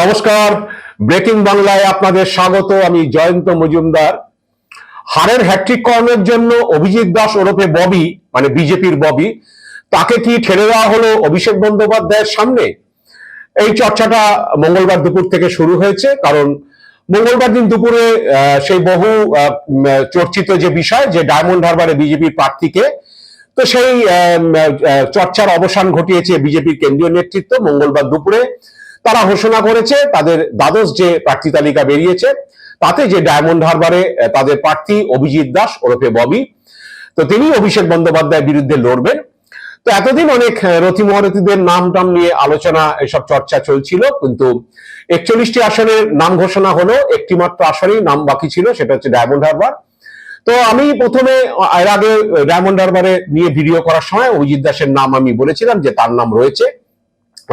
নমস্কার। ব্রেকিং বাংলায় আপনাদের স্বাগত। আমি জয়ন্ত মজুমদার। হারের হ্যাট্রিক করানোর জন্য অভিজিৎ দাস ওরফে ববি মানে বিজেপির ববি, তাকে কি ঠেলে দেওয়া হলো অভিষেক বন্দ্যোপাধ্যায়ের সামনে? এই চর্চাটা মঙ্গলবার দুপুর থেকে শুরু হয়েছে, কারণ মঙ্গলবার দিন দুপুরে সেই বহু চর্চিত যে বিষয়, যে ডায়মন্ড হারবারে বিজেপির প্রার্থীকে, তো সেই চর্চার অবসান ঘটিয়েছে বিজেপির কেন্দ্রীয় নেতৃত্ব মঙ্গলবার দুপুরে। তারা ঘোষণা করেছে, তাদের দ্বাদশ যে প্রার্থী তালিকা বেরিয়েছে, তাতে যে ডায়মন্ড হারবারে তাদের প্রার্থী অভিজিৎ দাস ওরফে ববি, তো তিনি অভিষেক বন্দ্যোপাধ্যায়ের বিরুদ্ধে লড়বেন। তো এতদিন অনেক রথী মহারথীদের নাম টাম নিয়ে আলোচনা, এসব চর্চা চলছিল, কিন্তু একচল্লিশটি আসনের নাম ঘোষণা হলো একটি মাত্র আসনেই নাম বাকি ছিল, সেটা হচ্ছে ডায়মন্ড হারবার। তো আমি প্রথমে এর আগে ডায়মন্ড হারবারে নিয়ে ভিডিও করার সময় অভিজিৎ দাসের নাম আমি বলেছিলাম যে তার নাম রয়েছে।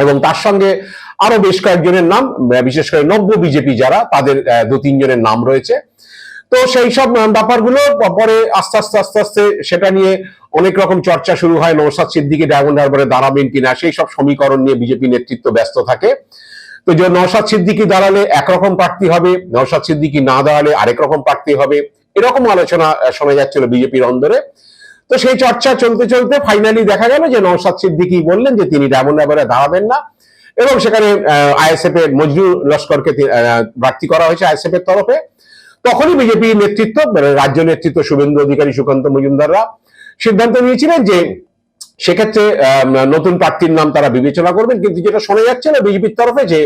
এবং তার সঙ্গে আরও বেশ কয়েকজনের নাম বিশেষ করে নব্য বিজেপি যারা, তাদের দু তিনজনের নাম রয়েছে। তো সেই সব ব্যাপারগুলো পরে আস্তে আস্তে আস্তে আস্তে সেটা নিয়ে অনেক রকম চর্চা শুরু হয়। নৌসাদ সিদ্দিকি, ডায়মন্ড হারবারে দাঁড়াবেন কিনা সেই সব সমীকরণ নিয়ে বিজেপি নেতৃত্ব ব্যস্ত থাকে। তো যে নৌসাদ সিদ্দিকি দাঁড়ালে একরকম প্রার্থী হবে, নৌসাদ সিদ্দিকি না দাঁড়ালে আরেক রকম প্রার্থী হবে, এরকম আলোচনা শোনা যাচ্ছিল বিজেপির অন্দরে। তো সেই চর্চা চলতে চলতে ফাইনালি দেখা গেল যে নৌসাদ সিদ্দিকি বললেন যে তিনি ডায়মন্ড হারবারে দাঁড়াবেন না। এবং সেখানে আইএসএফ এর মজনু লস্করকে প্রার্থী করা হয়েছে আইএসএফ এর তরফে। তখনই বিজেপি নেতৃত্ব মানে রাজ্য নেতৃত্ব শুভেন্দু অধিকারী সুকান্ত মজুমদাররা সিদ্ধান্ত নিয়েছিলেন যে সেক্ষেত্রে নতুন প্রার্থীর নাম তারা বিবেচনা করবেন। কিন্তু যেটা শোনা যাচ্ছে না বিজেপির তরফে যে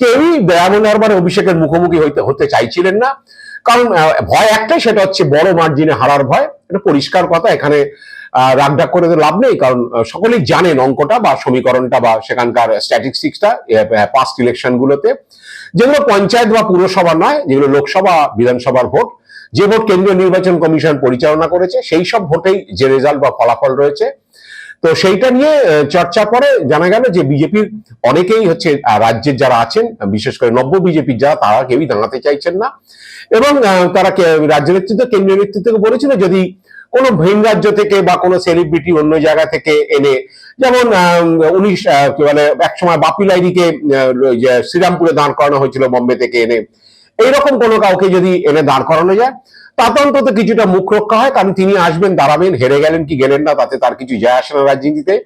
কেউই ডায়মন্ড হারবার অভিষেকের মুখোমুখি হইতে, হতে চাইছিলেন না। কারণ ভয় একটাই, সেটা হচ্ছে বড় মার্জিনে হারার ভয়। এটা পরিষ্কার কথা, এখানে রাগডাক করে লাভ নেই, কারণ সকলেই জানেন অঙ্কটা বা সমীকরণটা বা সেখানকার স্ট্যাটিস্টিক্সটা পাস্ট ইলেকশন গুলোতে যেগুলো পঞ্চায়েত বা পুরসভা নয়, যেগুলো লোকসভা, বিধানসভার ভোট, যে ভোট কেন্দ্রীয় নির্বাচন কমিশন পরিচালনা করেছে, সেই সব ভোটেই যে রেজাল্ট বা ফলাফল রয়েছে। তো সেইটা নিয়ে চর্চা পরে জানা গেল যে বিজেপির অনেকেই হচ্ছে রাজ্যের যারা আছেন, বিশেষ করে নব্য বিজেপির যারা, তারা কেউই দাঁড়াতে চাইছেন না। এবং তারা রাজ্য নেতৃত্ব, কেন্দ্রীয় নেতৃত্বকে বলেছিল যদি কোনো ভিন রাজ্য থেকে বা কোনো সেলিব্রিটি অন্য জায়গা থেকে এনে, যেমন উনিশ কি বলে, একসময় বাপি লাইরিকে শ্রীরামপুরে দাঁড় করানো হয়েছিল বম্বে থেকে এনে এইরকম কোনো কাউকে যদি এনে দাঁড় করানো যায়, তাতে অন্তত কিছুটা মুখ রক্ষা হয়, কারণ তিনি আসবেন, দাঁড়াবেন, হেরে গেলেন কি গেলেন না, তাতে তার কিছু যায় আসে না রাজনীতিতে।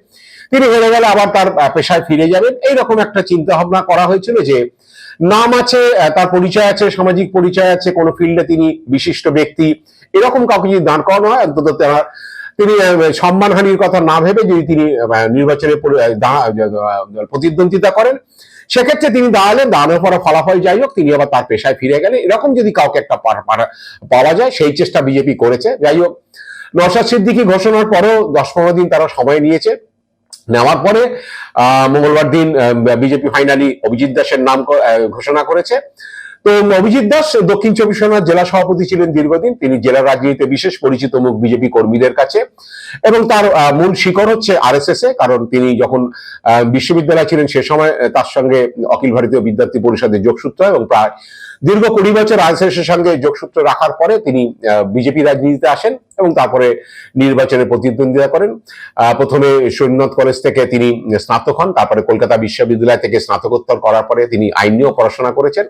তিনি হেরে গেলে আবার তার পেশায় ফিরে যাবেন। এইরকম একটা চিন্তা ভাবনা করা হয়েছিল যে, নাম আছে তার পরিচয় আছে, সামাজিক পরিচয় আছে, কোনো ফিল্ডে তিনি বিশিষ্ট ব্যক্তি। এরকম কাউকে যদি দাঁড় করানো হয়, অন্তত তারা- তিনি সম্মানহানির কথা না ভেবে যদি তিনি নির্বাচনে প্রতিদ্বন্দ্বিতা করেন, সেক্ষেত্রে তিনি দাঁড়ালেন, দাঁড়ানোর পরে ফলাফল যাই হোক, তিনি আবার তার পেশায় ফিরে গেলেন। এরকম যদি কাউকে একটা পাওয়া যায়, সেই চেষ্টা বিজেপি করেছে। যাই হোক নশাদ সিদ্দিকি ঘোষণার পরেও দশ পনেরো দিন তারা সময় নিয়েছে। নেওয়ার পরে মঙ্গলবার দিন বিজেপি ফাইনালি অভিজিৎ দাসের নাম ঘোষণা করেছে। তো অভিজিৎ দাস, দক্ষিণ চব্বিশ পরগনার জেলা সভাপতি ছিলেন দীর্ঘদিন। তিনি জেলা রাজনীতিতে বিশেষ পরিচিত মুখ বিজেপি কর্মীদের কাছে। এবং তার মূল শিকড় হচ্ছে আরএসএস এ, কারণ তিনি যখন বিশ্ববিদ্যালয় ছিলেন সে সময়, তার সঙ্গে অখিল ভারতীয় বিদ্যার্থী পরিষদের যোগসূত্র এবং প্রায় দীর্ঘ কুড়ি বছর আরএসএস এর সঙ্গে যোগসূত্র রাখার পরে তিনি বিজেপি রাজনীতিতে আসেন এবং তারপরে নির্বাচনে প্রতিদ্বন্দ্বিতা করেন। প্রথমে সৈন্যত কলেজ থেকে তিনি স্নাতক হন তারপরে কলকাতা বিশ্ববিদ্যালয় থেকে স্নাতকোত্তর করার পরে তিনি আইন নিয়েও পড়াশোনা করেছেন।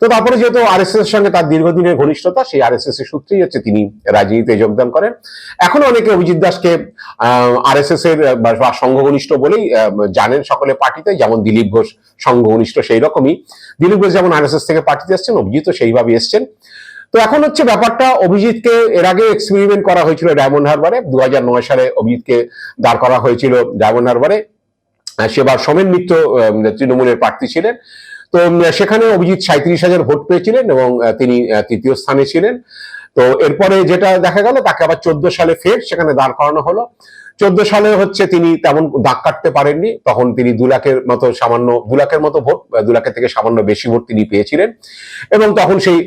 তো তারপরে যেহেতু আরএসএস এর সঙ্গে তার দীর্ঘদিনের ঘনিষ্ঠতা সেই আরএসএস এর সূত্রেই হচ্ছে তিনি রাজনীতিতে যোগদান করেন। এখন অনেকে অভিজিৎ দাসকে আরএসএস এর আহ, বা বা সংঘঘনিষ্ঠ বলেই জানেন সকলে পার্টিতে যেমন দিলীপ ঘোষ সংঘঘনিষ্ঠ সেই রকমই দিলীপ ঘোষ যেমন আরএসএস থেকে পার্টিতে এসছেন অভিজিৎ সেইভাবে এসছেন। তো এখন হচ্ছে ব্যাপারটা, অভিজিৎকে এর আগে এক্সপেরিমেন্ট করা হয়েছিল ডায়মন্ড হারবারে দু সালে অভিজিৎকে দাঁড় করা হয়েছিল ডায়মন্ড হারবারে সেবার সোমেন মিত্র তৃণমূলের প্রার্থী ছিলেন। তো সেখানে অভিজিৎ সাঁত্রিশ হাজার ভোট পেয়েছিলেন এবং তিনি তৃতীয় স্থানে ছিলেন। তো এরপরে যেটা দেখা গেল, তাকে আবার চোদ্দ সালে ফের সেখানে দাঁড় করানো হলো। চোদ্দ সালে হচ্ছে তিনি তেমন দাগ কাটতে পারেননি। তখন তিনি দু লাখের মতো সামান্য, দু লাখের মতো ভোট দু লাখের থেকে সামান্য বেশি ভোট তিনি পেয়েছিলেন। এবং তখন সেই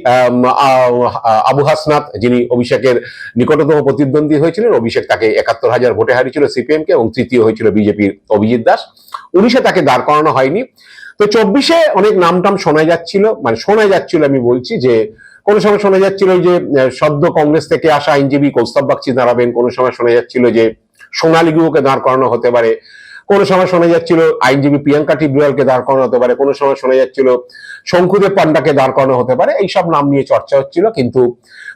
আবু হাসনাথ যিনি অভিষেকের নিকটতম প্রতিদ্বন্দ্বী হয়েছিলেন, অভিষেক তাকে একাত্তর হাজার ভোটে হারিয়েছিল সিপিএম কে এবং তৃতীয় হয়েছিল বিজেপির অভিজিৎ দাস। উনিশে তাকে দাঁড় করানো হয়নি। তো চব্বিশে অনেক নাম টাম শোনা যাচ্ছিল মানে শোনা যাচ্ছিল আমি বলছি যে, কোন সময় শোনা যাচ্ছিল যে সদ্য কংগ্রেস থেকে আসা আইনজীবী কৌস্তব বাগচি দাঁড়াবেন, কোন সময় শোনা যাচ্ছিল যে সোনালী গুহকে দাঁড় করানো হতে পারে। কোনো সময় শোনা যাচ্ছিল আইনজীবী প্রিয়াঙ্কা টিবরিয়ালকে দাঁড় করানো হতে পারে, কোনো সময় শোনা যাচ্ছিল শঙ্কুদেব পান্ডাকে দাঁড় করানো হতে পারে, এইসব নাম নিয়ে চর্চা হচ্ছিল। কিন্তু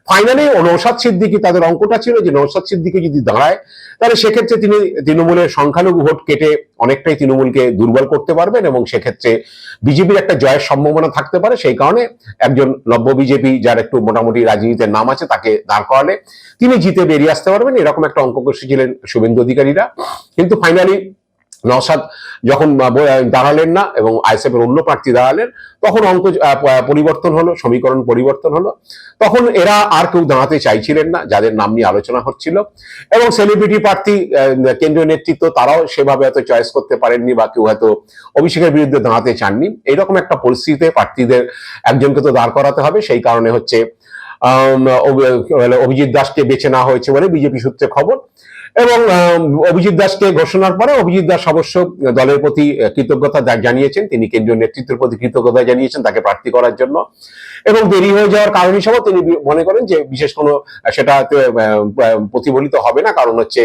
ফাইনালি নৌসাদ সিদ্দিকি তাদের অঙ্কটা ছিল যে নৌসাদ সিদ্দিকি যদি দাঁড়ায়, তাহলে সেক্ষেত্রে তিনি তৃণমূলের সংখ্যালঘু ভোট কেটে অনেকটাই তৃণমূলকে দুর্বল করতে পারবেন এবং সেক্ষেত্রে বিজেপির একটা জয়ের সম্ভাবনা থাকতে পারে। সেই কারণে একজন নব্য বিজেপি যার একটু মোটামুটি রাজনীতির নাম আছে তাকে দাঁড় করালে তিনি জিতে বেরিয়ে আসতে পারবেন। এরকম একটা অঙ্ক কষেছিলেন শুভেন্দু অধিকারীরা। কিন্তু ফাইনালি নওশাদ যখন দাঁড়ালেন না এবং আইএসএফ এর অন্য প্রার্থী দাঁড়ালেন, তখন অঙ্ক পরিবর্তন হলো, সমীকরণ পরিবর্তন হলো। তখন এরা আর কেউ দাঁড়াতে চাইছিলেন না, যাদের নাম নিয়ে আলোচনা হচ্ছিল। এবং সেলিব্রিটি প্রার্থী কেন্দ্রীয় নেতৃত্ব, তারাও সেভাবে হয়তো চয়েস করতে পারেননি বা কেউ হয়তো অভিষেকের বিরুদ্ধে দাঁড়াতে চাননি। এইরকম একটা পরিস্থিতিতে প্রার্থীদের একজনকে তো দাঁড় করাতে হবে, সেই কারণে হচ্ছে অভিজিৎ দাসকে বেছে নেওয়া হয়েছে বলে বিজেপি সূত্রে খবর। এবং অভিজিৎ দাসকে ঘোষণার পরে অভিজিৎ দাস অবশ্য দলের প্রতি কৃতজ্ঞতা জানিয়েছেন। তিনি কেন্দ্রীয় নেতৃত্বের প্রতি কৃতজ্ঞতা জানিয়েছেন তাকে প্রার্থী করার জন্য। এবং দেরি হয়ে যাওয়ার কারণ হিসাবেও তিনি মনে করেন যে বিশেষ কোনো সেটা প্রতিফলিত হবে না। কারণ হচ্ছে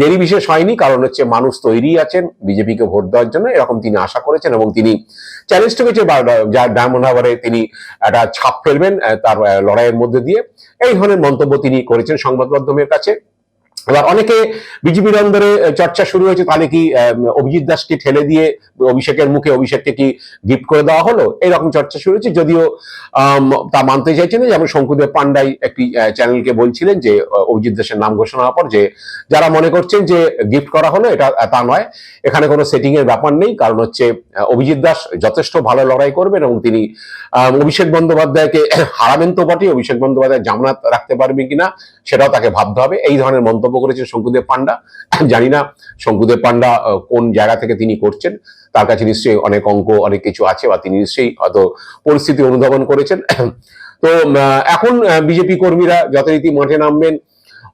দেরি বিশেষ হয়নি। কারণ হচ্ছে মানুষ তৈরি আছেন, বিজেপিকে ভোট দেওয়ার জন্য। এরকম তিনি আশা করেছেন এবং তিনি চ্যালেঞ্জ করেছে যা ডায়মন্ড তিনি একটা ছাপ ফেলবেন তার লড়াইয়ের মধ্যে দিয়ে। এই ধরনের মন্তব্য তিনি করেছেন সংবাদ মাধ্যমের কাছে। এবার অনেকে বিজেপির অন্দরে চর্চা শুরু হয়েছে, তাহলে কি অভিজিৎ দাসকে ঠেলে দিয়ে অভিষেকের মুখে অভিষেককে কি গিফট করে দেওয়া হলো? এইরকম চর্চা শুরু হয়েছে, যদিও তা মানতে চাইছেন যেমন শঙ্কুদেব পান্ডাই একটি চ্যানেলকে বলছিলেন যে অভিজিৎ দাসের নাম ঘোষণা হওয়ার পর যে, যারা মনে করছেন যে গিফট করা হলো, এটা, তা নয়। এখানে কোনো সেটিং এর ব্যাপার নেই, কারণ হচ্ছে অভিজিৎ দাস যথেষ্ট ভালো লড়াই করবেন এবং তিনি অভিষেক বন্দ্যোপাধ্যায়কে হারাবেন তো বটেই, অভিষেক বন্দ্যোপাধ্যায় জামানত রাখতে পারবে কিনা, সেটাও তাকে ভাবতে হবে। এই ধরনের মন্তব্য করেছেন শঙ্কুদেব পান্ডা। জানি না শঙ্কুদেব পান্ডা কোন জায়গা থেকে তিনি করছেন। তার কাছে নিশ্চয়ই অনেক অঙ্ক, অনেক কিছু আছে বা তিনি নিশ্চয়ই হয়তো পরিস্থিতি অনুধাবন করেছেন। তো এখন বিজেপি কর্মীরা যথারীতি মাঠে নামবেন।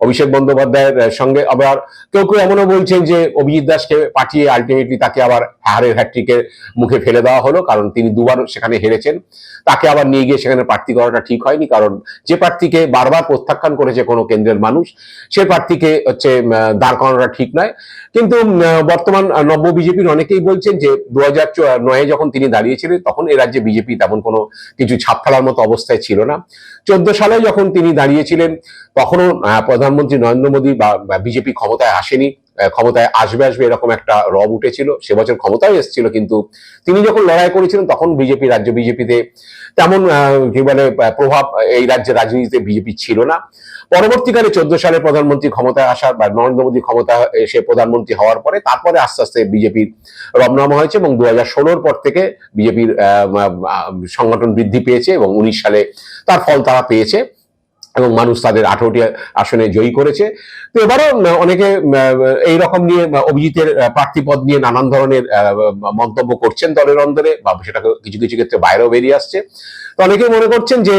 অভিষেক বন্দ্যোপাধ্যায়ের সঙ্গে আবার কেউ কেউ এমনও বলছেন যে অভিজিৎ দাসকে পাঠিয়ে আলটিমেটলি তাকে আবার হারের হ্যাট্রিকের মুখে ফেলে দেওয়া হলো কারণ তিনি দুবার সেখানে হেরেছেন। তাকে আবার নিয়ে গিয়ে সেখানে প্রার্থী করাটা ঠিক হয়নি কারণ যে প্রার্থীকে বারবার প্রত্যাখ্যান করেছে কোনো কেন্দ্রের মানুষ সে প্রার্থীকে হচ্ছে দাঁড় করানোটা ঠিক নয়। কিন্তু বর্তমান নব্য বিজেপির অনেকেই বলছেন যে দু হাজার নয়ে যখন তিনি দাঁড়িয়েছিলেন তখন এ রাজ্যে বিজেপি তেমন কোনো কিছু ছাপ ফেলার মতো অবস্থায় ছিল না। চোদ্দ সালে যখন তিনি দাঁড়িয়েছিলেন তখনও আহ, প্রধানমন্ত্রী নরেন্দ্র মোদী বা বিজেপি ক্ষমতায় আসেনি ক্ষমতায় আসবে আসবে এরকম একটা রব উঠেছিল, সে বছর ক্ষমতায় এসেছিল, কিন্তু তিনি যখন লড়াই করেছিলেন, তখন বিজেপি, রাজ্য বিজেপিতে তেমন কি বলে প্রভাব এই রাজ্যের রাজনীতিতে বিজেপি ছিল না। পরবর্তীকালে চোদ্দ সালে প্রধানমন্ত্রী ক্ষমতায় আসার বা নরেন্দ্র মোদী ক্ষমতা এসে প্রধানমন্ত্রী হওয়ার পরে তারপরে আস্তে আস্তে বিজেপির রবনামা হয়েছে এবং দু হাজার পর থেকে বিজেপির সংগঠন বৃদ্ধি পেয়েছে এবং উনিশ সালে তার ফল তারা পেয়েছে। এবং মানুষ তাদের আঠারোটি আসনে জয়ী করেছে। তো এবারও অনেকে এই রকম নিয়ে অভিজিতের প্রার্থীপদ নিয়ে নানান ধরনের মন্তব্য করছেন দলের অন্দরে বা সেটা কিছু কিছু ক্ষেত্রে বাইরেও বেরিয়ে আসছে। তো অনেকে মনে করছেন যে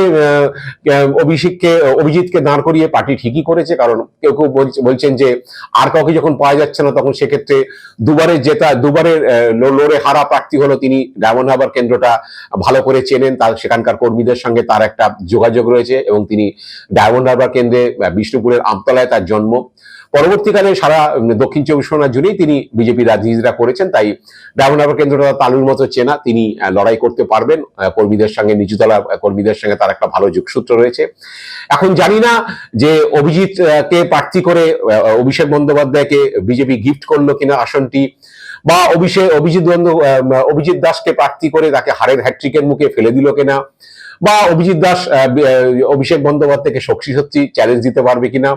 অভিষেককে, অভিজিৎকে দাঁড় করিয়ে পার্টি ঠিকই করেছে, কারণ কেউ কেউ বলছে- বলছেন যে, আর কাউকে যখন পাওয়া যাচ্ছে না, তখন সেক্ষেত্রে দুবারের জেতা, দুবারের লড়ে হারা প্রার্থী হলো তিনি। ডায়মন্ড হারবার কেন্দ্রটা ভালো করে চেনেন, তার সেখানকার কর্মীদের সঙ্গে তার একটা যোগাযোগ রয়েছে, এবং তিনি ডায়মন্ড হারবার কেন্দ্রে বিষ্ণুপুরের আমতলায় তার জন্ম। পরবর্তীকালে সারা দক্ষিণ চব্বিশ পরগনা জুড়েই তিনি বিজেপি রাজনীতিরা করেছেন, তাই হারবার কেন্দ্রটা তালুর মতো চেনা, তিনি লড়াই করতে পারবেন কর্মীদের সঙ্গে, নিচুতলা কর্মীদের সঙ্গে তার একটা ভালো যোগসূত্র রয়েছে। এখন জানি না যে অভিজিৎ কে প্রার্থী করে অভিষেক বন্দ্যোপাধ্যায়কে বিজেপি গিফট করল কিনা আসনটি, বা অভিষেক, অভিজিৎ অভিজিৎ দাসকে প্রার্থী করে তাকে হারের হ্যাট্রিকের মুখে ফেলে দিল কিনা বা অভিজিৎ দাস আহ, বি- আহ, অভিষেক বন্দ্যোপাধ্যায়কে সত্যি চ্যালেঞ্জ দিতে পারবে কিনা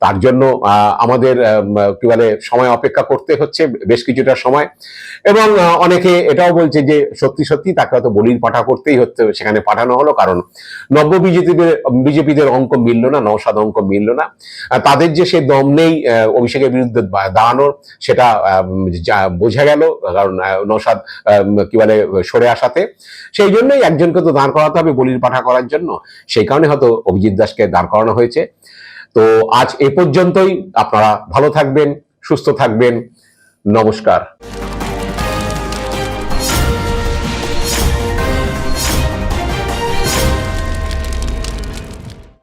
তার জন্য আমাদের কি বলে সময় অপেক্ষা করতে হচ্ছে বেশ কিছুটা সময়। এবং অনেকে এটাও বলছে যে সত্যি সত্যি তাকে হয়তো বলির পাঠা করতেই হচ্ছে সেখানে পাঠানো হলো কারণ নব্য বিজেপিদের বিজেপিদের অঙ্ক মিলল না নৌসাদ অঙ্ক মিলল না। তাদের যে সে দম নেই অভিষেকের বিরুদ্ধে দাঁড়ানোর সেটা বোঝা গেল কারণ নৌসাদ কি বলে সরে আসাতে। সেই জন্যই একজনকে তো দাঁড় করাতে হবে বলির পাঠা করার জন্য, সেই কারণে হয়তো অভিজিৎ দাসকে দাঁড় করানো হয়েছে। তো আজ এ পর্যন্তই, আপনারা ভালো থাকবেন, সুস্থ থাকবেন, নমস্কার।